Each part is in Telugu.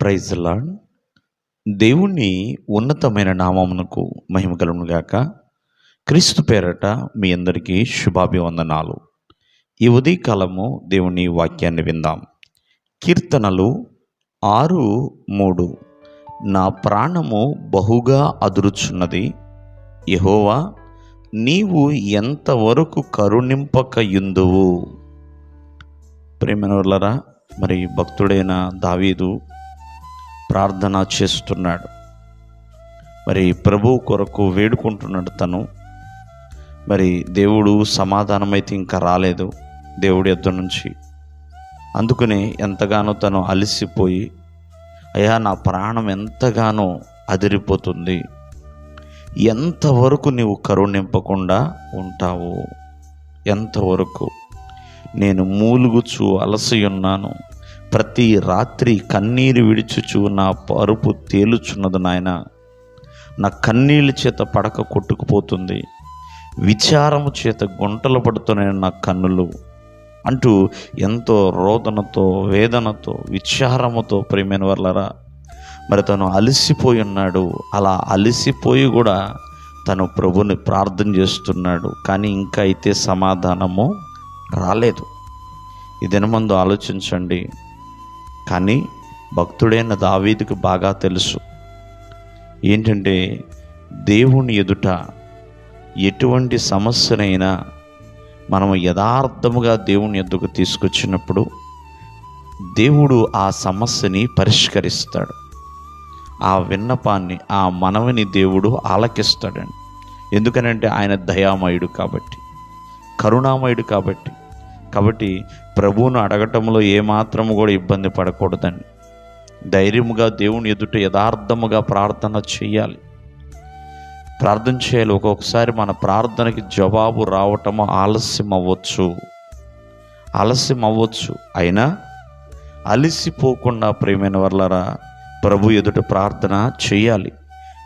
ప్రైజ్ లాడ్ దేవుణ్ణి ఉన్నతమైన నామమునకు మహిమ కలుగును క్రీస్తు పేరట మీ అందరికీ శుభాభివందనాలు. ఈ ఉదయకాలము దేవుని వాక్యాన్ని విందాం. కీర్తనలు ఆరు మూడు. నా ప్రాణము బహుగా అదురుచున్నది. యహోవా నీవు ఎంతవరకు కరుణింపక యుందువు ప్రేమనులరా మరి భక్తుడైన దావీదు ప్రార్థన చేస్తున్నాడు. మరి ప్రభు కొరకు వేడుకుంటున్నాడు తను. మరి దేవుడు సమాధానం అయితే ఇంకా రాలేదు దేవుడి యొద్ద నుంచి. అందుకనే ఎంతగానో తను అలసిపోయి అయ్యా నా ప్రాణం ఎంతగానో అదిరిపోతుంది. ఎంతవరకు నీవు కరుణింపకుండా ఉంటావు? ఎంతవరకు? నేను మూలుగుచు అలసి ఉన్నాను. ప్రతి రాత్రి కన్నీరు విడిచుచు నా పరుపు తేలుచున్నది నాయన. నా కన్నీళ్ళ చేత పడక కొట్టుకుపోతుంది. విచారము చేత గుంటలు పడుతున్నాయి నా కన్నులు. అంటూ ఎంతో రోదనతో వేదనతో విచారముతో ప్రేమైన వర్లరా మరి తను అలసిపోయి ఉన్నాడు. అలా అలసిపోయి కూడా తను ప్రభుని ప్రార్థన చేస్తున్నాడు. కానీ ఇంకా అయితే సమాధానము రాలేదు. ఈ దినమందు ఆలోచించండి. కానీ భక్తుడైన దావీదుకు బాగా తెలుసు. ఏంటంటే దేవుని ఎదుట ఎటువంటి సమస్యనైనా మనం యథార్థముగా దేవుని ఎద్దుకు తీసుకొచ్చినప్పుడు దేవుడు ఆ సమస్యని పరిష్కరిస్తాడు. ఆ విన్నపాన్ని ఆ మనవిని దేవుడు ఆలకిస్తాడండి. ఎందుకనంటే ఆయన దయామయుడు కాబట్టి కరుణామయుడు కాబట్టి. కాబట్టి ప్రభువును అడగటంలో ఏమాత్రము కూడా ఇబ్బంది పడకూడదండి. ధైర్యముగా దేవుని ఎదుట యథార్థముగా ప్రార్థన చేయాలి. ప్రార్థన చేయాలి. ఒక్కొక్కసారి మన ప్రార్థనకి జవాబు రావటము ఆలస్యం అవ్వచ్చు ఆలస్యం అవ్వచ్చు అయినా అలసిపోకుండా ప్రేమైన వర్లరా ప్రభు ఎదుట ప్రార్థన చేయాలి.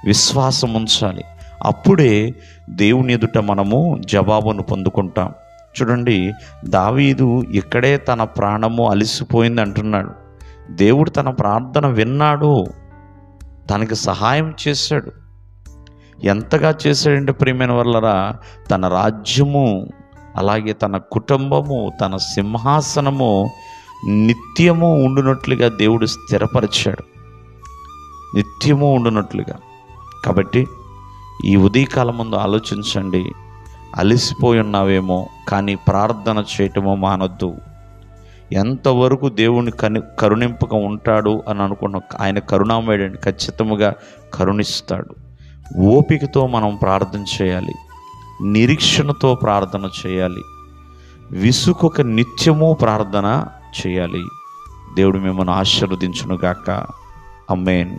విశ్వాసం ఉంచాలి అప్పుడే దేవుని ఎదుట మనము జవాబును పొందుకుంటాం. చూడండి దావీదు ఇక్కడే తన ప్రాణము అలిసిపోయింది అంటున్నాడు. దేవుడు తన ప్రార్థన విన్నాడు. తనకి సహాయం చేశాడు. ఎంతగా చేశాడంటే ప్రియమైన వల్లరా తన రాజ్యము అలాగే తన కుటుంబము తన సింహాసనము నిత్యము ఉండునట్లుగా దేవుడు స్థిరపరిచాడు. నిత్యము ఉండునట్లుగా. కాబట్టి ఈ ఉదయకాలం ముందు ఆలోచించండి. అలసిపోయి ఉన్నావేమో కానీ ప్రార్థన చేయటమో మానొద్దు. ఎంతవరకు దేవుని కని కరుణింపక ఉంటాడు అని అనుకున్న ఆయన కరుణామయుడని ఖచ్చితంగా కరుణిస్తాడు. ఓపికతో మనం ప్రార్థన చేయాలి. నిరీక్షణతో ప్రార్థన చేయాలి. విసుకొక నిత్యము ప్రార్థన చేయాలి. దేవుడు మిమ్మల్ని ఆశీర్వదించునుగాక. అమ్మేన్